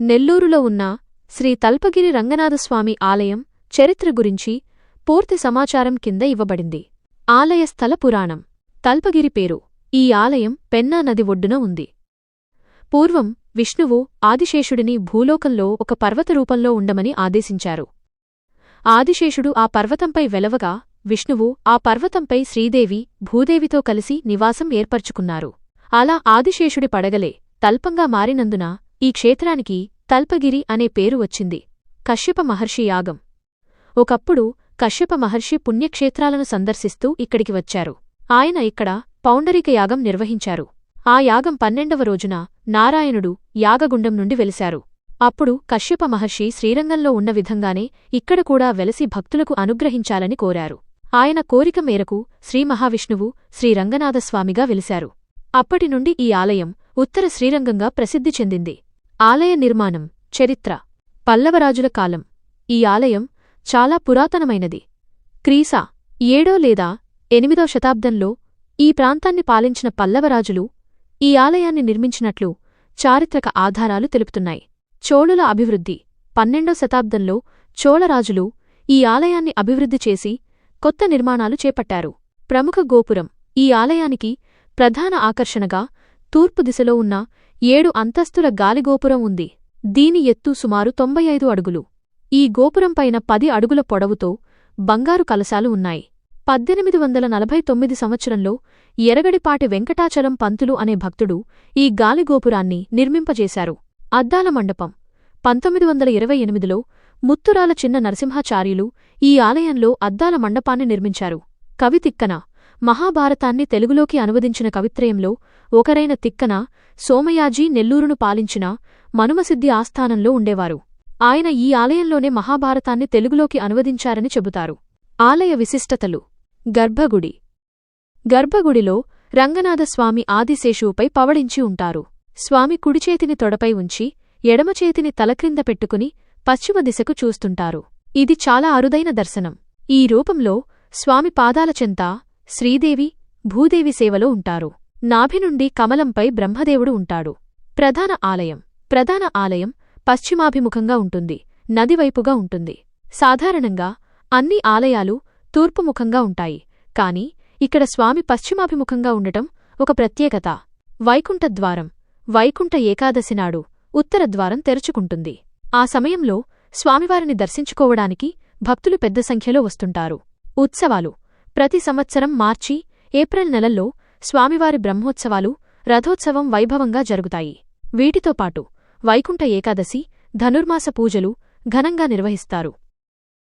నెల్లూరులో ఉన్న శ్రీ తల్పగిరి రంగనాథస్వామి ఆలయం చరిత్ర గురించి పూర్తి సమాచారం కింద ఇవ్వబడింది. ఆలయ స్థల పురాణం. తల్పగిరి పేరు. ఈ ఆలయం పెన్నా నది ఒడ్డున ఉంది. పూర్వం విష్ణువు ఆదిశేషుడిని భూలోకంలో ఒక పర్వత రూపంలో ఉండమని ఆదేశించారు. ఆదిశేషుడు ఆ పర్వతంపై వెలవగా విష్ణువు ఆ పర్వతంపై శ్రీదేవి భూదేవితో కలిసి నివాసం ఏర్పరుచుకున్నారు. అలా ఆదిశేషుడి పడగలే తల్పంగా మారినందున ఈ క్షేత్రానికి తల్పగిరి అనే పేరు వచ్చింది. కశ్యప మహర్షి యాగం. ఒకప్పుడు కశ్యప మహర్షి పుణ్యక్షేత్రాలను సందర్శిస్తూ ఇక్కడికి వచ్చారు. ఆయన ఇక్కడ పౌండరిక యాగం నిర్వహించారు. ఆ యాగం పన్నెండవ రోజున నారాయణుడు యాగగుండం నుండి వెలిశారు. అప్పుడు కశ్యప మహర్షి శ్రీరంగంలో ఉన్న విధంగానే ఇక్కడ కూడా వెలసి భక్తులకు అనుగ్రహించాలని కోరారు. ఆయన కోరిక మేరకు శ్రీమహావిష్ణువు శ్రీరంగనాథస్వామిగా వెలిశారు. అప్పటి నుండి ఈ ఆలయం ఉత్తర శ్రీరంగంగా ప్రసిద్ధి చెందింది. ఆలయ నిర్మాణం చరిత్ర. పల్లవరాజుల కాలం. ఈ ఆలయం చాలా పురాతనమైనది. క్రీసా ఏడో లేదా ఎనిమిదో శతాబ్దంలో ఈ ప్రాంతాన్ని పాలించిన పల్లవరాజులు ఈ ఆలయాన్ని నిర్మించినట్లు చారిత్రక ఆధారాలు తెలుపుతున్నాయి. చోళుల అభివృద్ధి. పన్నెండో శతాబ్దంలో చోళరాజులు ఈ ఆలయాన్ని అభివృద్ధి చేసి కొత్త నిర్మాణాలు చేపట్టారు. ప్రముఖ గోపురం. ఈ ఆలయానికి ప్రధాన ఆకర్షణగా తూర్పు దిశలో ఉన్న ఏడు అంతస్తుల గాలిగోపురం ఉంది. దీని ఎత్తు సుమారు తొంభై ఐదు అడుగులు. ఈ గోపురంపైన పది అడుగుల పొడవుతో బంగారు కలశాలు ఉన్నాయి. పద్దెనిమిది వందల నలభై తొమ్మిది సంవత్సరంలో ఎరగడిపాటి వెంకటాచలం పంతులు అనే భక్తుడు ఈ గాలిగోపురాన్ని నిర్మింపజేశారు. అద్దాల మండపం. పంతొమ్మిది వందల ఇరవై ఎనిమిదిలో ముత్తురాల చిన్న నరసింహాచార్యులు ఈ ఆలయంలో అద్దాల మండపాన్ని నిర్మించారు. కవితిక్కన మహాభారతాన్ని తెలుగులోకి అనువదించిన కవిత్రయంలో ఒకరైన తిక్కన సోమయాజీ నెల్లూరును పాలించిన మనుమసిద్ధి ఆస్థానంలో ఉండేవారు. ఆయన ఈ ఆలయంలోనే మహాభారతాన్ని తెలుగులోకి అనువదించారని చెబుతారు. ఆలయ విశిష్టతలు. గర్భగుడి. గర్భగుడిలో రంగనాథస్వామి ఆదిశేషువుపై పవడించి ఉంటారు. స్వామి కుడిచేతిని తొడపై ఉంచి ఎడమచేతిని తలక్రింద పెట్టుకుని పశ్చిమ దిశకు చూస్తుంటారు. ఇది చాలా అరుదైన దర్శనం. ఈ రూపంలో స్వామి పాదాల చెంత శ్రీదేవి భూదేవి సేవలో ఉంటారు. నాభి నుండి కమలంపై బ్రహ్మదేవుడు ఉంటాడు. ప్రధాన ఆలయం. ప్రధాన ఆలయం పశ్చిమాభిముఖంగా ఉంటుంది. నదివైపుగా ఉంటుంది. సాధారణంగా అన్ని ఆలయాలు తూర్పుముఖంగా ఉంటాయి. కాని ఇక్కడ స్వామి పశ్చిమాభిముఖంగా ఉండటం ఒక ప్రత్యేకత. వైకుంఠద్వారం వైకుంఠ ఏకాదశి నాడు ఉత్తర ద్వారం తెరుచుకుంటుంది. ఆ సమయంలో స్వామివారిని దర్శించుకోవడానికి భక్తులు పెద్ద సంఖ్యలో వస్తుంటారు. ఉత్సవాలు. ప్రతి సంవత్సరం మార్చి ఏప్రిల్ నెలల్లో స్వామివారి బ్రహ్మోత్సవాలు రథోత్సవం వైభవంగా జరుగుతాయి. వీటితో పాటు వైకుంఠ ఏకాదశి ధనుర్మాస పూజలు ఘనంగా నిర్వహిస్తారు.